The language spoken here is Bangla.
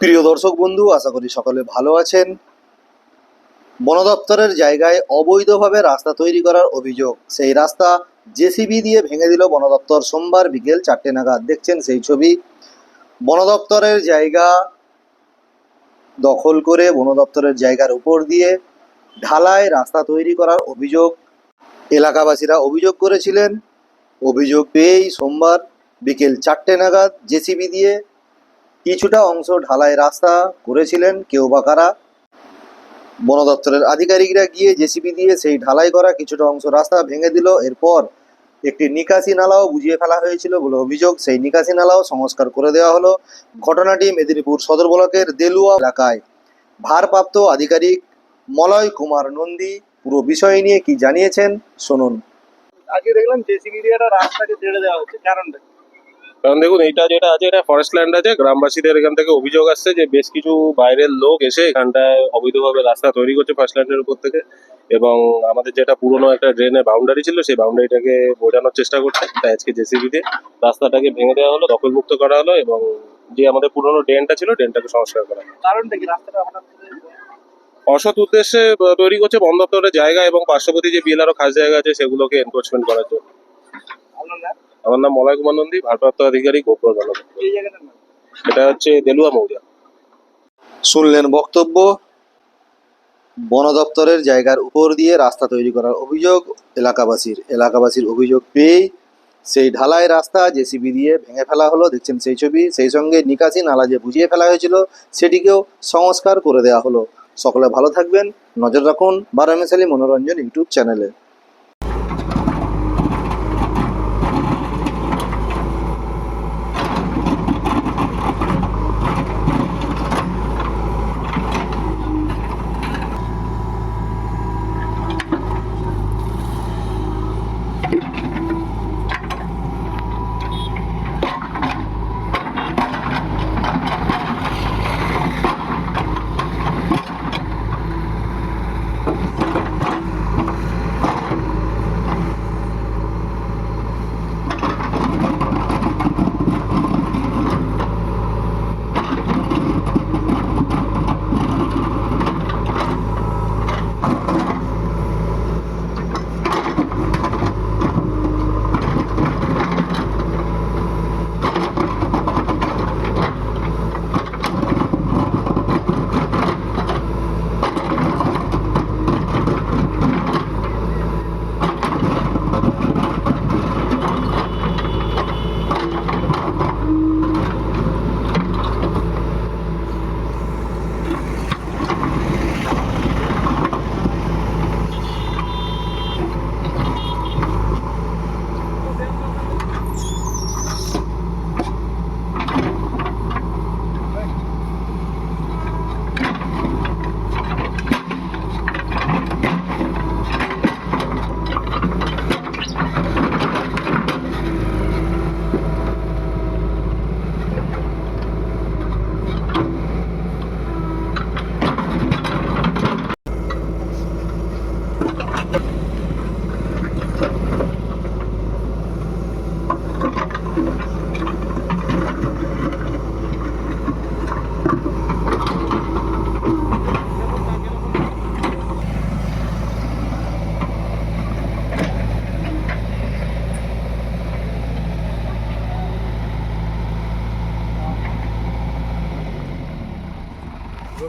প্রিয় দর্শক বন্ধু, আশা করি সকলে ভালো আছেন। বন দপ্তরের জায়গায় অবৈধভাবে রাস্তা তৈরি করার অভিযোগ। সেই রাস্তা জেসিবি দিয়ে ভেঙে দিল বন দপ্তর সোমবার বিকেল চারটে নাগাদ দেখছেন সেই ছবি। বন দপ্তরের জায়গা দখল করে বন দপ্তরের জায়গার উপর দিয়ে ঢালাই রাস্তা তৈরি করার অভিযোগ। এলাকাবাসীরা অভিযোগ করেছিলেন। অভিযোগ পেয়েই সোমবার বিকেল চারটে নাগাদ জেসিবি দিয়ে কিছুটা অংশ ঢালাই রাস্তা করেছিলেন কেউ বা কারা। বন দপ্তরের আধিকারিকরা গিয়ে জেসিবি দিয়ে সেই ঢালাই করা কিছুটা অংশ রাস্তা ভেঙে দিল। এরপর একটি নিকাশি নালাও বুঝিয়ে ফেলা হয়েছিল বলে অভিযোগ। সেই নিকাশি নালাও সংস্কার করে দেওয়া হলো ঘটনাটি মেদিনীপুর সদর ব্লকের দেলুয়া এলাকায়। ভারপ্রাপ্ত আধিকারিক মলয় কুমার নন্দী পুরো বিষয় নিয়ে কি জানিয়েছেন, শুনুন। আজকে দেখলাম জেসিবি দিয়ে একটা রাস্তাকে ছেড়ে দেওয়া হচ্ছে কারণটা? কারণ দেখুন এইটা যেটা আছে এটা ফরেস্ট ল্যান্ড আছে গ্রামবাসীদের এখান থেকে অভিযোগ আসছে যে বেশ কিছু বাইরের লোক এসে এখানটায় অবৈধভাবে রাস্তা তৈরি করছে ফার্স্ট ল্যান্ডের উপর থেকে। এবং আমাদের যেটা পুরনো একটা ড্রেনের বাউন্ডারি ছিল সেই বাউন্ডারিটাকে বোঝানোর চেষ্টা করছে। তাই আজকে জেসিবি দিয়ে রাস্তাটাকে ভেঙে দেওয়া হলো দখলমুক্ত করা হলো এবং যে আমাদের পুরনো ড্রেনটা ছিল ড্রেনটাকে সংস্কার করা হলো। কারণটা কি রাস্তাটা হঠাৎ অসৎ উদ্দেশ্যে তৈরি করছে বন দপ্তরের জায়গা এবং পার্শ্ববর্তী যে বিএলআরও খাস জায়গা আছে সেগুলোকে এনক্রোচমেন্ট করার জন্য। আমার নাম মলয় কুমার নন্দী ভারপ্রাপ্ত আধিকারিক গোপুর এটা হচ্ছে দেলুয়া মৌজা শুনলেন বক্তব্য। বন দপ্তরের জায়গার উপর দিয়ে রাস্তা তৈরি করার অভিযোগ এলাকাবাসীর। এলাকাবাসীর অভিযোগ পেয়েই সেই ঢালাই রাস্তা জেসিবি দিয়ে ভেঙে ফেলা হলো দেখছেন সেই ছবি। সেই সঙ্গে নিকাশি নালা যে বুঝিয়ে ফেলা হয়েছিল সেটিকেও সংস্কার করে দেওয়া হলো। সকলে ভালো থাকবেন নজর রাখুন বারামেশালী মনোরঞ্জন ইউটিউব চ্যানেলে।